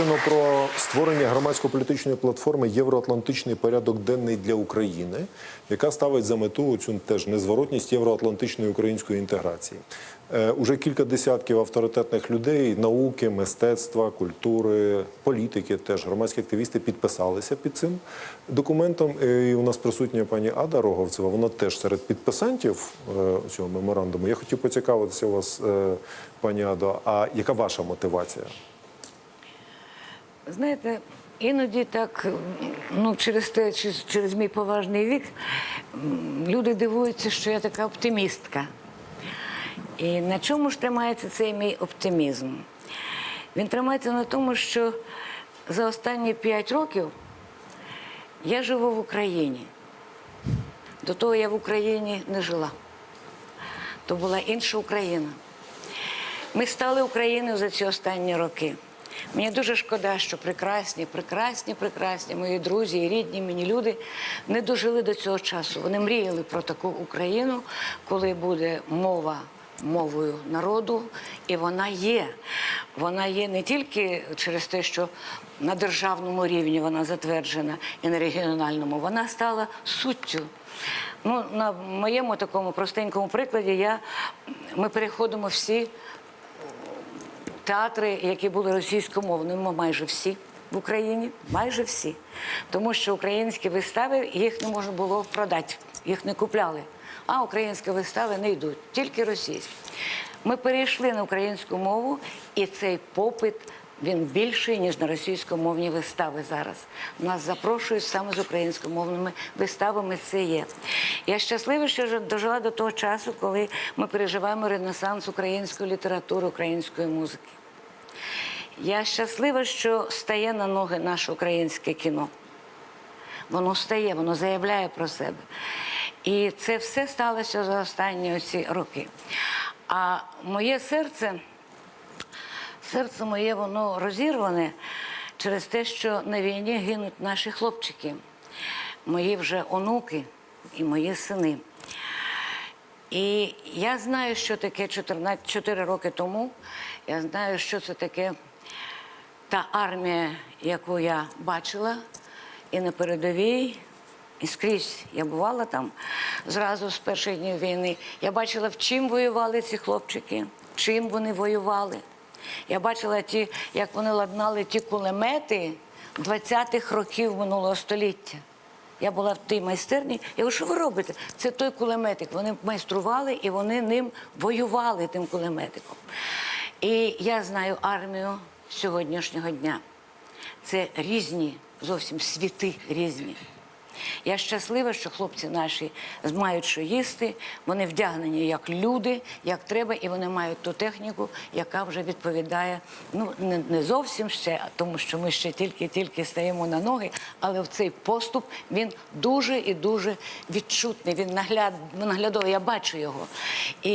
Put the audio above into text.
Оголошено про створення громадсько-політичної платформи Євроатлантичний порядок денний для України, яка ставить за мету цю теж незворотність євроатлантичної української інтеграції. Е, уже кілька десятків авторитетних людей, науки, мистецтва, культури, політики, теж громадські активісти підписалися під цим документом. Е, І у нас присутня пані Ада Роговцева. Вона теж серед підписантів е, цього меморандуму. Я хотів поцікавитися у вас, е, пані Адо, а яка ваша мотивація? Знаєте, іноді так, ну, через те, через, мій поважний вік, люди дивуються, що я така оптимістка. І на чому ж тримається цей мій оптимізм? Він тримається на тому, що за останні п'ять років я живу в Україні. До того я в Україні не жила. То була інша Україна. Ми стали Україною за ці останні роки. Мені дуже шкода, що прекрасні, прекрасні, прекрасні мої друзі і рідні мені люди не дожили до цього часу. Вони мріяли про таку Україну, коли буде мова мовою народу, і вона є. Вона є не тільки через те, що на державному рівні вона затверджена і на регіональному, вона стала суттю. Ну, на моєму такому простенькому прикладі я, ми переходимо всі театри, які були російськомовними, майже всі в Україні, майже всі. Тому що українські вистави їх не можна було продати, їх не купляли. А українські вистави не йдуть, тільки російські. Ми перейшли на українську мову, і цей попит він більший, ніж на російськомовні вистави зараз. Нас запрошують саме з українськомовними виставами. Це є. Я щаслива, що дожила до того часу, коли ми переживаємо ренесанс української літератури, української музики. Я щаслива, що стає на ноги наше українське кіно. Воно стає, воно заявляє про себе. І це все сталося за останні ці роки. А моє серце, серце моє, воно розірване через те, що на війні гинуть наші хлопчики, мої вже онуки і мої сини. І я знаю, що таке 14, 4 роки тому. Я знаю, що це таке та армія, яку я бачила, і на передовій, і скрізь я бувала там зразу з перших днів війни. Я бачила, в чим воювали ці хлопчики, чим вони воювали. Я бачила ті, як вони ладнали ті кулемети 20-х років минулого століття. Я була в тій майстерні. Я говорю, що ви робите? Це той кулеметик. Вони майстрували і вони ним воювали тим кулеметиком. І я знаю армію сьогоднішнього дня. Це різні, зовсім світи різні. Я щаслива, що хлопці наші мають що їсти, вони вдягнені як люди, як треба, і вони мають ту техніку, яка вже відповідає. Ну не, не зовсім ще, тому що ми ще тільки-тільки стаємо на ноги, але в цей поступ він дуже і дуже відчутний. Він нагляд, наглядовий, я бачу його. І